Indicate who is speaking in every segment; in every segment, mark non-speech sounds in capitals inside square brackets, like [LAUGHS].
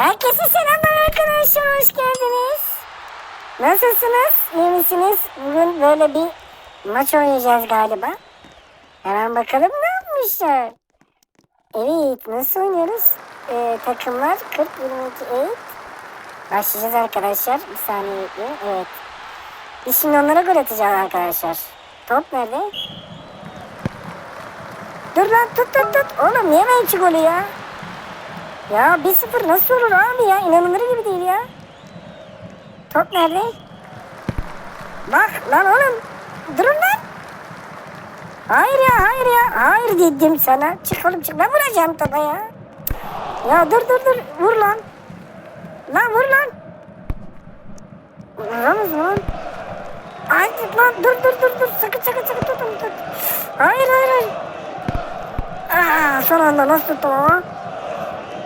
Speaker 1: Herkese selamlar arkadaşlar, hoş geldiniz. Nasılsınız, iyi misiniz? Bugün böyle bir maç oynayacağız galiba. Hemen bakalım ne yapmışlar. Evet, nasıl oynuyoruz? Ee, takımlar 40 22 8. Başlayacağız arkadaşlar. Bir saniye bekleyin. Evet. Biz şimdi onlara gol atacağız arkadaşlar. Top nerede? Dur lan tut tut tut. Oğlum yeme iki golü ya. Ya 1-0 nasıl olur abi ya? İnanılır gibi değil ya. Top nerede? Bak lan oğlum. Durun lan. Hayır ya hayır ya. Hayır dedim sana. Çık oğlum çık. Ben vuracağım topa ya. Ya dur dur dur. Vur lan. Lan vur lan. Vuramaz lan. Hayır lan dur dur dur dur. Sakın sakın sakın tut onu tut. Hayır hayır hayır. Aa, son anda nasıl tuttum ama?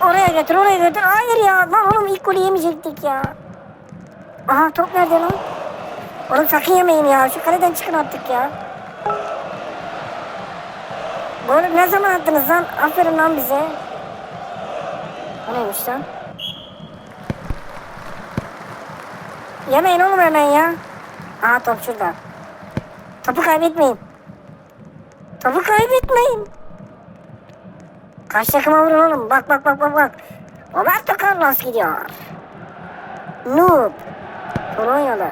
Speaker 1: Oraya götür oraya götür. Hayır ya lan oğlum ilk golü yemeyecektik ya. Aha top nerede lan? Oğlum sakın yemeyin ya. Şu kaleden çıkın artık ya. Golü ne zaman attınız lan? Aferin lan bize. O neymiş lan? Yemeyin oğlum hemen ya. Aha top şurada. Topu kaybetmeyin. Topu kaybetmeyin. Kaç takıma vurun oğlum. Bak bak bak bak bak. Roberto Carlos gidiyor. Noob. Polonyalı.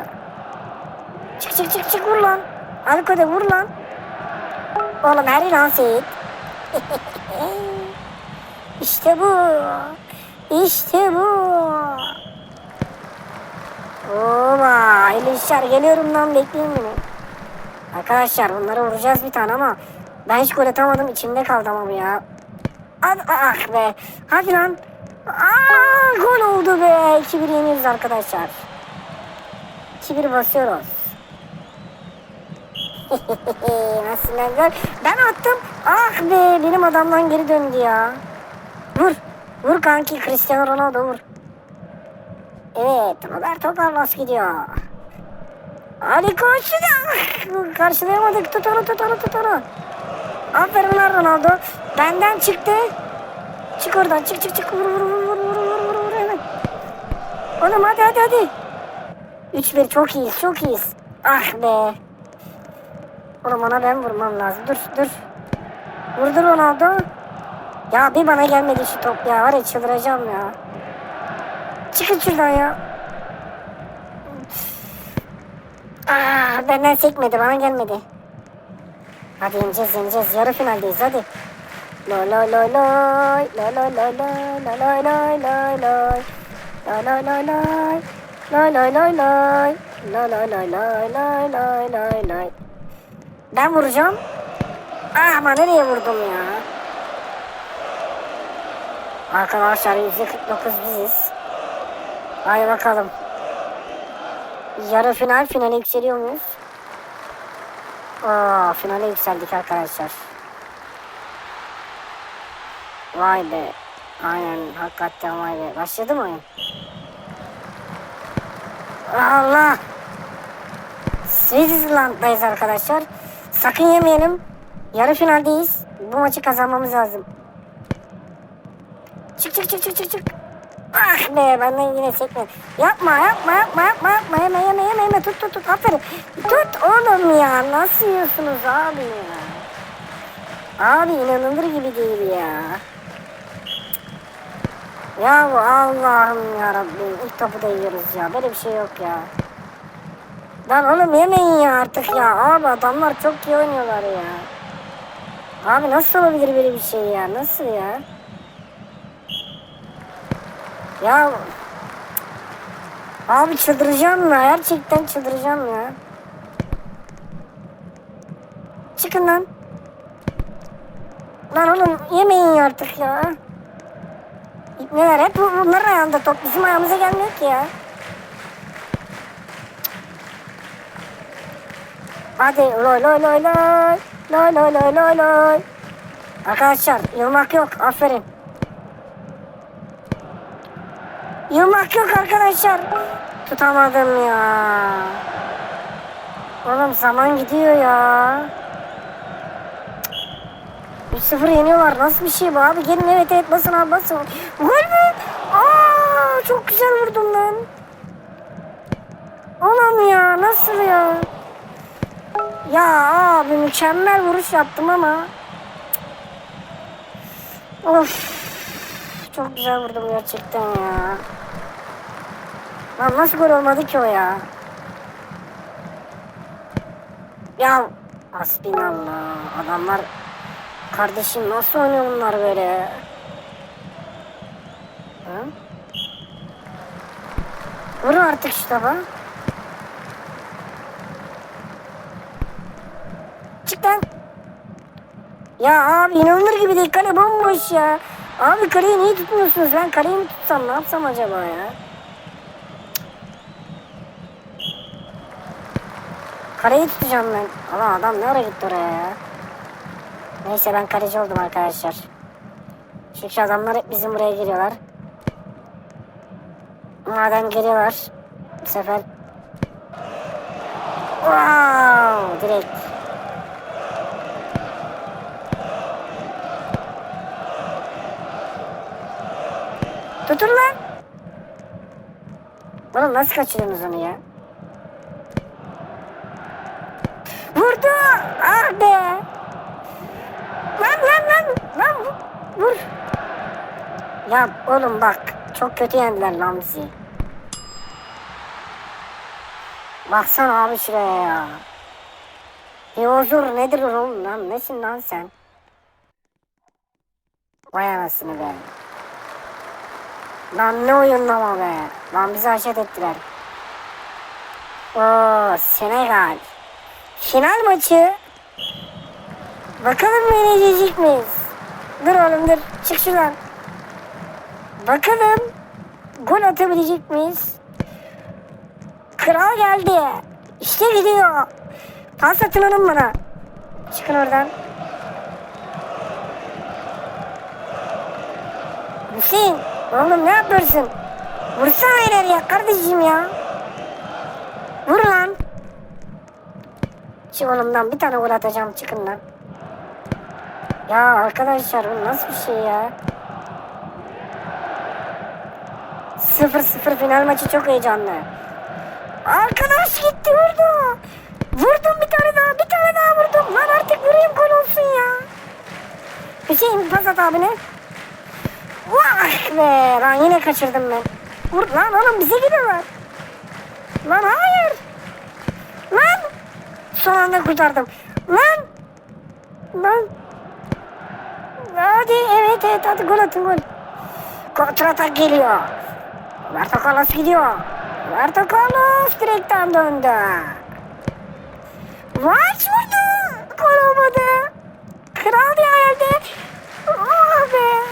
Speaker 1: Çık çık çık çık vur lan. Alkoda vur lan. Oğlum her lan [LAUGHS] Seyit. işte bu. İşte bu. Oba. Hayırlı işler. Geliyorum lan bekleyin beni. Arkadaşlar bunları vuracağız bir tane ama ben hiç gol atamadım içimde kaldı ama bu ya. Ah be. Hadi lan. Aa, gol oldu be. 2-1 yeniyoruz arkadaşlar. 2-1 basıyoruz. [LAUGHS] Nasıl lan? Ben attım. Ah be benim adamdan geri döndü ya. Vur. Vur kanki Cristiano Ronaldo vur. Evet Roberto Carlos gidiyor. Ali Koç da. Karşılayamadık. Tut onu tut onu tut onu. Aferin lan Ronaldo. Benden çıktı. Çık oradan çık çık çık. Vur vur vur vur vur vur vur vur hemen. Oğlum hadi hadi hadi. 3-1 çok iyiyiz çok iyiyiz. Ah be. Oğlum ona ben vurmam lazım. Dur dur. Vurdu Ronaldo. Ya bir bana gelmedi şu top ya. Var ya çıldıracağım ya. Çıkın şuradan ya. Aa, benden sekmedi bana gelmedi. Hadi yeneceğiz yeneceğiz. Yarı finaldeyiz hadi. Loy loy loy loy. Loy loy loy loy. Loy loy loy loy loy. Loy loy loy loy. Loy loy loy loy. Loy loy loy loy loy loy loy loy. Ben vuracağım. Ah ama nereye vurdum ya? Arkadaşlar %49 biziz. Hadi bakalım. Yarı final finale yükseliyor muyuz? Aa, finale yükseldik arkadaşlar. Vay be. Aynen hakikaten vay be. Başladı mı oyun? Allah. Switzerland'dayız arkadaşlar. Sakın yemeyelim. Yarı finaldeyiz. Bu maçı kazanmamız lazım. Çık çık çık çık çık çık. Ah be benden yine sekme. Yapma yapma yapma yapma yapma yeme yeme yeme yeme tut tut tut aferin. Tut oğlum ya nasıl yiyorsunuz abi ya. Abi inanılır gibi değil ya. Ya Allah'ım ya Rabbim ilk topu da yiyoruz ya böyle bir şey yok ya. Lan oğlum yemeyin ya artık ya abi adamlar çok iyi oynuyorlar ya. Abi nasıl olabilir böyle bir şey ya nasıl ya? Ya abi çıldıracağım ya gerçekten çıldıracağım ya. Çıkın lan. Lan oğlum yemeyin ya artık ya. Neler hep bu- bunların ayağında top bizim ayağımıza gelmiyor ki ya. Hadi loy loy loy loy. Loy loy loy loy loy. Arkadaşlar yılmak yok aferin. Yumak yok arkadaşlar. Tutamadım ya. Oğlum zaman gidiyor ya. 3-0 yeniyorlar. Nasıl bir şey bu abi? Gelin evet evet basın abi basın. Gol mü? Aa, çok güzel vurdum lan. Oğlum ya nasıl ya? Ya abi mükemmel vuruş yaptım ama. Of. Çok güzel vurdum gerçekten ya. Lan nasıl gol olmadı ki o ya? Ya hasbinallah adamlar kardeşim nasıl oynuyor bunlar böyle? Hı? Vur artık şu topa. Çık lan. Ya abi inanılır gibi değil kale bomboş ya. Abi kaleyi niye tutmuyorsunuz? Ben kaleyi mi tutsam ne yapsam acaba ya? Kaleyi tutacağım ben. Allah adam ne ara gitti oraya ya? Neyse ben kaleci oldum arkadaşlar. Çünkü adamlar hep bizim buraya giriyorlar. Madem geliyorlar bu sefer Wow direkt Tutun lan Oğlum nasıl kaçırıyorsunuz onu ya Vurdu ah Lan lan lan lan vur Ya oğlum bak çok kötü yendiler lan bizi Baksana abi şuraya ya. Huzur nedir oğlum lan? Nesin lan sen? Vay anasını be. Lan ne oyunlama be. Lan bizi haşet ettiler. Oo Senegal. Final maçı. Bakalım yenecek miyiz? Dur oğlum dur. Çık şuradan. Bakalım gol atabilecek miyiz? Kral geldi. İşte gidiyor. Pas atın onun bana. Çıkın oradan. Hüseyin. Oğlum ne yapıyorsun? Vursana ileri ya kardeşim ya. Vur lan. Çık oğlumdan bir tane gol çıkın lan. Ya arkadaşlar bu nasıl bir şey ya? 0-0 final maçı çok heyecanlı. Arkadaş gitti vurdu. Vurdum bir tane daha bir tane daha vurdum. Lan artık vurayım gol olsun ya. Hüseyin pas at abine. Vah be lan yine kaçırdım ben. Vur lan oğlum bize gidiyorlar. Lan hayır. Son anda kurtardım. Lan. Lan. Hadi evet evet hadi gol atın gol. Kontratak geliyor. Marta Carlos gidiyor. Marta Carlos direkten döndü. Maç vurdu. Gol olmadı. Kral geldi. Oh be.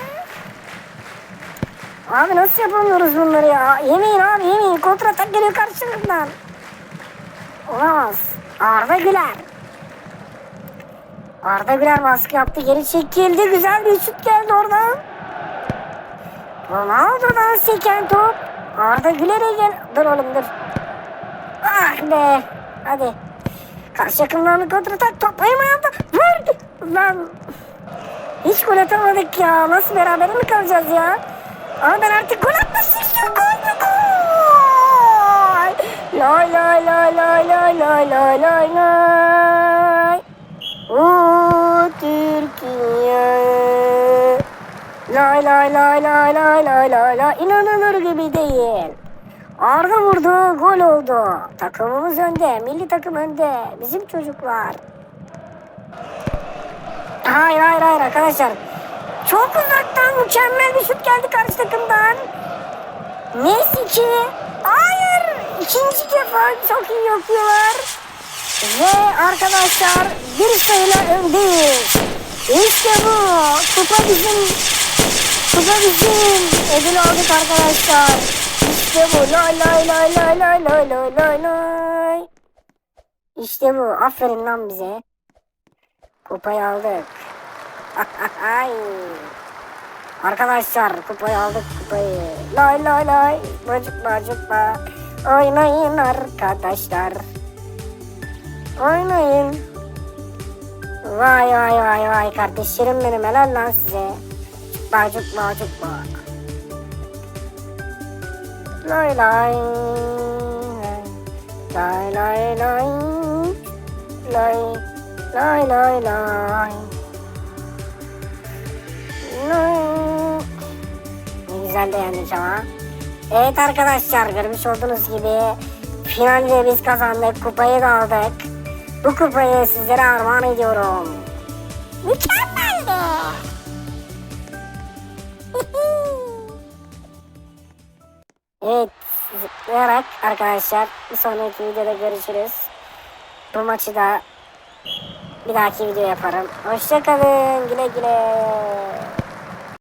Speaker 1: Abi nasıl yapamıyoruz bunları ya? Yemeyin abi yemeyin. Kontratak geliyor karşımızdan. Olamaz. Arda Güler. Arda Güler baskı yaptı. Geri çekildi. Güzel bir şut geldi oradan. Ronaldo'dan seken top. Arda Güler'e gel. Dur oğlum dur. Ah be. Hadi. Karşı bir kontratak toplayayım ayağımda. Vur. Lan. Hiç gol atamadık ya. Nasıl beraber mi kalacağız ya? Ama ben artık gol istiyorum. Gol mü gol? Lay lay lay lay lay lay lay lay lay. O Türkiye. Lay lay lay lay lay lay lay lay. İnanılır gibi değil. Arda vurdu, gol oldu. Takımımız önde, milli takım önde. Bizim çocuklar. Hayır hayır hayır arkadaşlar. Çok uzaktan mükemmel bir şut geldi karşı takımdan. Neyse ki. Hayır. İkinci defa çok iyi yapıyorlar. Ve arkadaşlar bir sayıyla öndeyiz. İşte bu. Kupa bizim. Kupa bizim. Ödül aldık arkadaşlar. İşte bu. Lay lay lay lay lay lay lay lay lay. İşte bu. Aferin lan bize. Kupayı aldık. [LAUGHS] Ay. Arkadaşlar kupayı aldık kupayı. Lay lay lay. Bacıkla cıkla. Oynayın arkadaşlar. Oynayın. Vay vay vay vay kardeşlerim benim helal lan size. Cıkla cıkla cıkla. Lay lay. Lay lay lay. Lay lay lay lay. Lay. Ne güzel de yendik ama. Evet arkadaşlar görmüş olduğunuz gibi finalde biz kazandık. Kupayı da aldık. Bu kupayı sizlere armağan ediyorum. Mükemmeldi. evet zıplayarak arkadaşlar bir sonraki videoda görüşürüz. Bu maçı da bir dahaki video yaparım. Hoşçakalın güle güle.